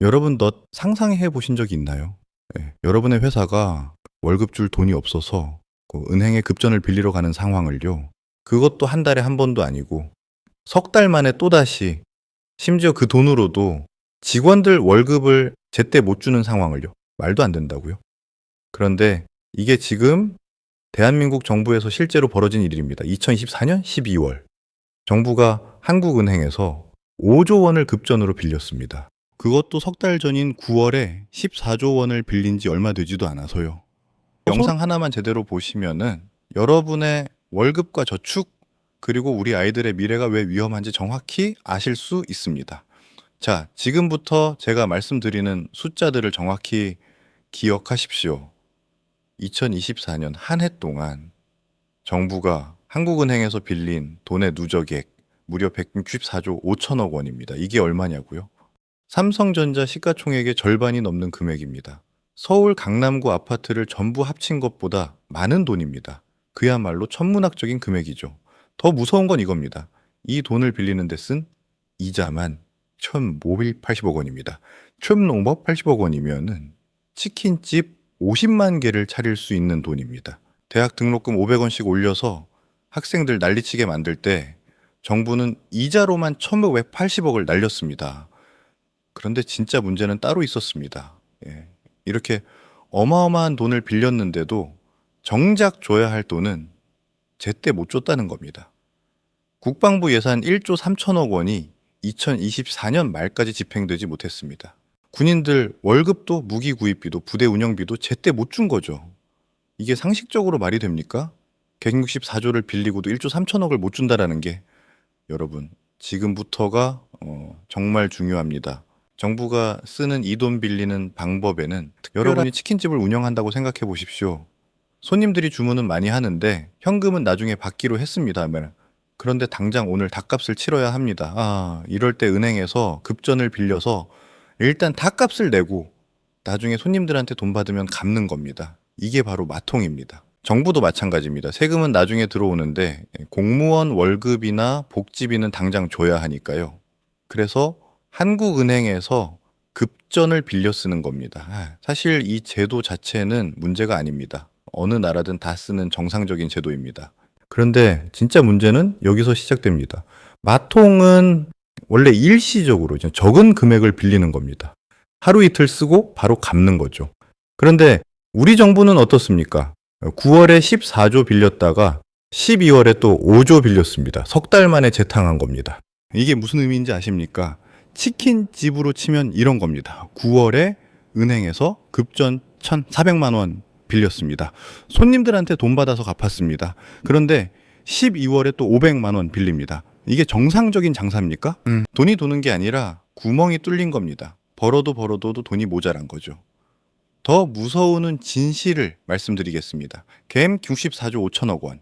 여러분 너 상상해 보신 적이 있나요? 예, 여러분의 회사가 월급 줄 돈이 없어서 그 은행에 급전을 빌리러 가는 상황을요. 그것도 한 달에 한 번도 아니고 석 달 만에 또다시 심지어 그 돈으로도 직원들 월급을 제때 못 주는 상황을요. 말도 안 된다고요. 그런데 이게 지금 대한민국 정부에서 실제로 벌어진 일입니다. 2024년 12월 정부가 한국은행에서 5조 원을 급전으로 빌렸습니다. 그것도 석 달 전인 9월에 14조 원을 빌린 지 얼마 되지도 않아서요. 영상 하나만 제대로 보시면은 여러분의 월급과 저축 그리고 우리 아이들의 미래가 왜 위험한지 정확히 아실 수 있습니다. 자, 지금부터 제가 말씀드리는 숫자들을 정확히 기억하십시오. 2024년 한 해 동안 정부가 한국은행에서 빌린 돈의 누적액 무려 164조 5천억 원입니다. 이게 얼마냐고요? 삼성전자 시가총액의 절반이 넘는 금액입니다. 서울 강남구 아파트를 전부 합친 것보다 많은 돈입니다. 그야말로 천문학적인 금액이죠. 더 무서운 건 이겁니다. 이 돈을 빌리는 데 쓴 이자만 1,580억 원입니다. 1,580억 원이면은 치킨집 50만 개를 차릴 수 있는 돈입니다. 대학 등록금 500원씩 올려서 학생들 난리치게 만들 때 정부는 이자로만 1,580억을 날렸습니다. 그런데 진짜 문제는 따로 있었습니다. 예. 이렇게 어마어마한 돈을 빌렸는데도 정작 줘야 할 돈은 제때 못 줬다는 겁니다. 국방부 예산 1조 3천억 원이 2024년 말까지 집행되지 못했습니다. 군인들 월급도 무기 구입비도 부대 운영비도 제때 못 준 거죠. 이게 상식적으로 말이 됩니까? 164조를 빌리고도 1조 3천억을 못 준다라는 게 여러분 지금부터가 어, 정말 중요합니다. 정부가 쓰는 이 돈 빌리는 방법에는 여러분이 치킨집을 운영한다고 생각해 보십시오. 손님들이 주문은 많이 하는데 현금은 나중에 받기로 했습니다. 그런데 당장 오늘 닭값을 치러야 합니다. 아, 이럴 때 은행에서 급전을 빌려서 일단 닭값을 내고 나중에 손님들한테 돈 받으면 갚는 겁니다. 이게 바로 마통입니다. 정부도 마찬가지입니다. 세금은 나중에 들어오는데 공무원 월급이나 복지비는 당장 줘야 하니까요. 그래서 한국은행에서 급전을 빌려 쓰는 겁니다. 아, 사실 이 제도 자체는 문제가 아닙니다. 어느 나라든 다 쓰는 정상적인 제도입니다. 그런데 진짜 문제는 여기서 시작됩니다. 마통은 원래 일시적으로 적은 금액을 빌리는 겁니다. 하루 이틀 쓰고 바로 갚는 거죠. 그런데 우리 정부는 어떻습니까? 9월에 14조 빌렸다가 12월에 또 5조 빌렸습니다. 석 달 만에 재탕한 겁니다. 이게 무슨 의미인지 아십니까? 치킨집으로 치면 이런 겁니다. 9월에 은행에서 급전 1,400만 원 빌렸습니다. 손님들한테 돈 받아서 갚았습니다. 그런데 12월에 또 500만 원 빌립니다. 이게 정상적인 장사입니까? 음. 돈이 도는 게 아니라 구멍이 뚫린 겁니다. 벌어도 벌어도 돈이 모자란 거죠. 더 무서우는 진실을 말씀드리겠습니다. 갬 64조 5천억 원.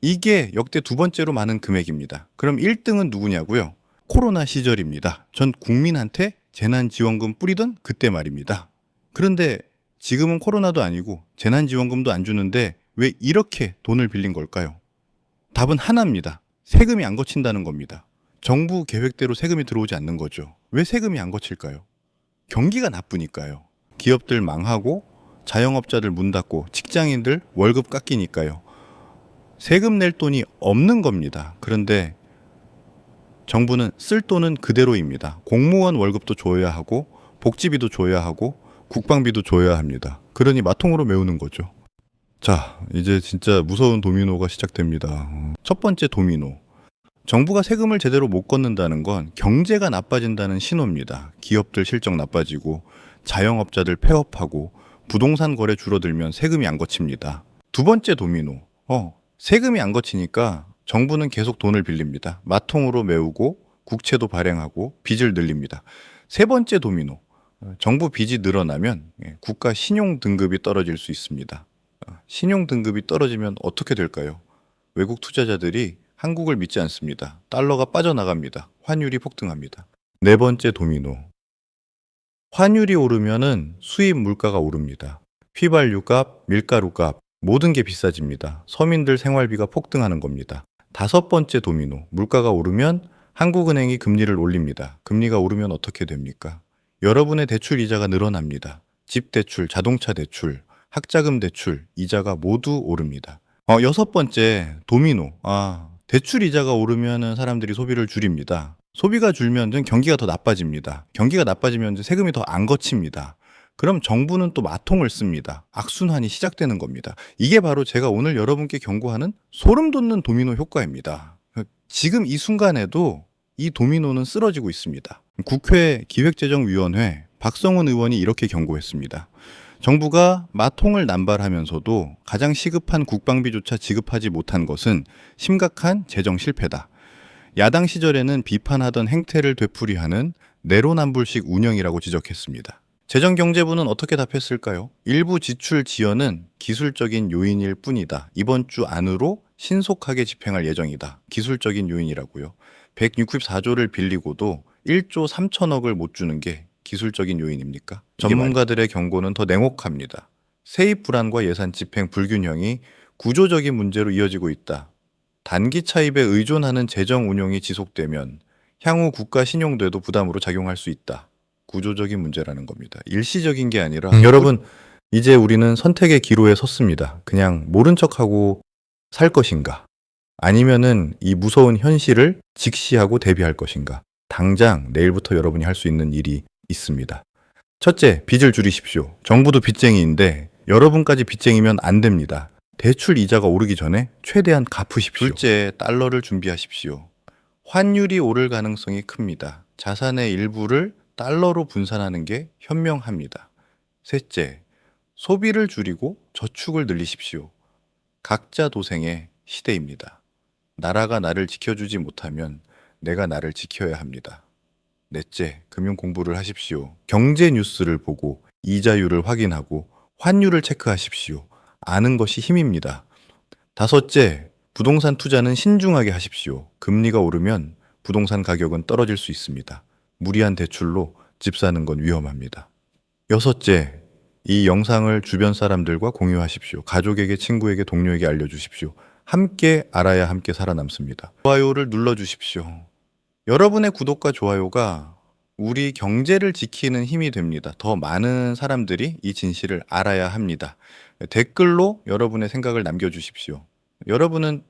이게 역대 두 번째로 많은 금액입니다. 그럼 1등은 누구냐고요? 코로나 시절입니다. 전 국민한테 재난지원금 뿌리던 그때 말입니다. 그런데 지금은 코로나도 아니고 재난지원금도 안 주는데 왜 이렇게 돈을 빌린 걸까요? 답은 하나입니다. 세금이 안 거친다는 겁니다. 정부 계획대로 세금이 들어오지 않는 거죠. 왜 세금이 안 거칠까요? 경기가 나쁘니까요. 기업들 망하고 자영업자들 문 닫고 직장인들 월급 깎이니까요. 세금 낼 돈이 없는 겁니다. 그런데 정부는 쓸 돈은 그대로입니다. 공무원 월급도 줘야 하고 복지비도 줘야 하고 국방비도 줘야 합니다. 그러니 마통으로 메우는 거죠. 자, 이제 진짜 무서운 도미노가 시작됩니다. 첫 번째 도미노. 정부가 세금을 제대로 못 걷는다는 건 경제가 나빠진다는 신호입니다. 기업들 실적 나빠지고 자영업자들 폐업하고 부동산 거래 줄어들면 세금이 안 거칩니다. 두 번째 도미노. 어, 세금이 안 거치니까 정부는 계속 돈을 빌립니다. 마통으로 메우고 국채도 발행하고 빚을 늘립니다. 세 번째 도미노. 어, 정부 빚이 늘어나면 예, 국가 신용 등급이 떨어질 수 있습니다. 어, 신용 등급이 떨어지면 어떻게 될까요? 외국 투자자들이 한국을 믿지 않습니다. 달러가 빠져나갑니다. 환율이 폭등합니다. 네 번째 도미노. 환율이 오르면은 수입 물가가 오릅니다. 휘발유 값, 밀가루 값, 모든 게 비싸집니다. 서민들 생활비가 폭등하는 겁니다. 다섯 번째 도미노. 물가가 오르면 한국은행이 금리를 올립니다. 금리가 오르면 어떻게 됩니까? 여러분의 대출 이자가 늘어납니다. 집 대출, 자동차 대출, 학자금 대출, 이자가 모두 오릅니다. 어, 여섯 번째, 도미노. 아, 대출 이자가 오르면 사람들이 소비를 줄입니다. 소비가 줄면 경기가 더 나빠집니다. 경기가 나빠지면 세금이 더 안 거칩니다. 그럼 정부는 또 마통을 씁니다. 악순환이 시작되는 겁니다. 이게 바로 제가 오늘 여러분께 경고하는 소름 돋는 도미노 효과입니다. 지금 이 순간에도 이 도미노는 쓰러지고 있습니다. 국회 기획재정위원회 박성훈 의원이 이렇게 경고했습니다. 정부가 마통을 남발하면서도 가장 시급한 국방비조차 지급하지 못한 것은 심각한 재정 실패다. 야당 시절에는 비판하던 행태를 되풀이하는 내로남불식 운영이라고 지적했습니다. 재정경제부는 어떻게 답했을까요? 일부 지출 지연은 기술적인 요인일 뿐이다. 이번 주 안으로 신속하게 집행할 예정이다. 기술적인 요인이라고요. 164조를 빌리고도 1조 3천억을 못 주는 게 기술적인 요인입니까? 전문가들의 경고는 더 냉혹합니다. 세입 불안과 예산 집행 불균형이 구조적인 문제로 이어지고 있다. 단기 차입에 의존하는 재정 운용이 지속되면 향후 국가 신용도에도 부담으로 작용할 수 있다. 구조적인 문제라는 겁니다. 일시적인 게 아니라 음. 여러분 이제 우리는 선택의 기로에 섰습니다. 그냥 모른 척하고 살 것인가? 아니면은 이 무서운 현실을 직시하고 대비할 것인가? 당장 내일부터 여러분이 할 수 있는 일이 있습니다. 첫째, 빚을 줄이십시오. 정부도 빚쟁이인데 여러분까지 빚쟁이면 안 됩니다. 대출 이자가 오르기 전에 최대한 갚으십시오. 둘째, 달러를 준비하십시오. 환율이 오를 가능성이 큽니다. 자산의 일부를 달러로 분산하는 게 현명합니다. 셋째, 소비를 줄이고 저축을 늘리십시오. 각자 도생의 시대입니다. 나라가 나를 지켜주지 못하면 내가 나를 지켜야 합니다. 넷째, 금융 공부를 하십시오. 경제 뉴스를 보고 이자율을 확인하고 환율을 체크하십시오. 아는 것이 힘입니다. 다섯째, 부동산 투자는 신중하게 하십시오. 금리가 오르면 부동산 가격은 떨어질 수 있습니다. 무리한 대출로 집 사는 건 위험합니다. 여섯째, 이 영상을 주변 사람들과 공유하십시오. 가족에게, 친구에게, 동료에게 알려주십시오. 함께 알아야 함께 살아남습니다. 좋아요를 눌러주십시오. 여러분의 구독과 좋아요가 우리 경제를 지키는 힘이 됩니다. 더 많은 사람들이 이 진실을 알아야 합니다. 댓글로 여러분의 생각을 남겨주십시오. 여러분은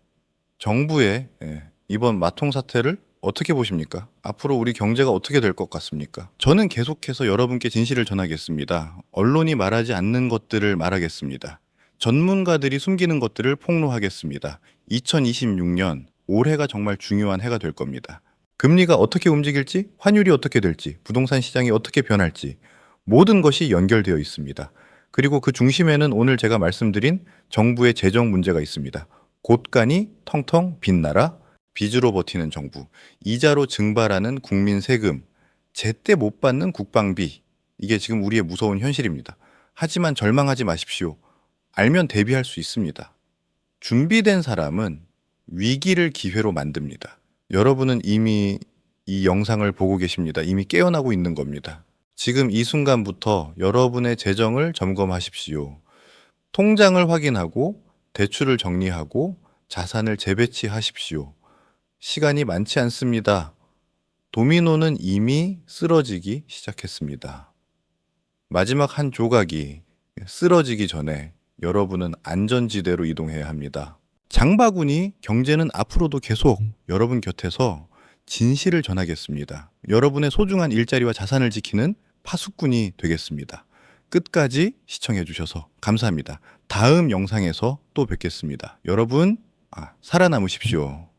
정부의 예, 이번 마통 사태를 어떻게 보십니까? 앞으로 우리 경제가 어떻게 될 것 같습니까? 저는 계속해서 여러분께 진실을 전하겠습니다. 언론이 말하지 않는 것들을 말하겠습니다. 전문가들이 숨기는 것들을 폭로하겠습니다. 2026년 올해가 정말 중요한 해가 될 겁니다. 금리가 어떻게 움직일지, 환율이 어떻게 될지, 부동산 시장이 어떻게 변할지 모든 것이 연결되어 있습니다. 그리고 그 중심에는 오늘 제가 말씀드린 정부의 재정 문제가 있습니다. 곳간이 텅텅 빈 나라, 빚으로 버티는 정부, 이자로 증발하는 국민 세금, 제때 못 받는 국방비. 이게 지금 우리의 무서운 현실입니다. 하지만 절망하지 마십시오. 알면 대비할 수 있습니다. 준비된 사람은 위기를 기회로 만듭니다. 여러분은 이미 이 영상을 보고 계십니다. 이미 깨어나고 있는 겁니다. 지금 이 순간부터 여러분의 재정을 점검하십시오. 통장을 확인하고 대출을 정리하고 자산을 재배치하십시오. 시간이 많지 않습니다. 도미노는 이미 쓰러지기 시작했습니다. 마지막 한 조각이 쓰러지기 전에 여러분은 안전지대로 이동해야 합니다. 장바구니 경제는 앞으로도 계속 여러분 곁에서 진실을 전하겠습니다. 여러분의 소중한 일자리와 자산을 지키는 파수꾼이 되겠습니다. 끝까지 시청해 주셔서 감사합니다. 다음 영상에서 또 뵙겠습니다. 여러분, 아, 살아남으십시오.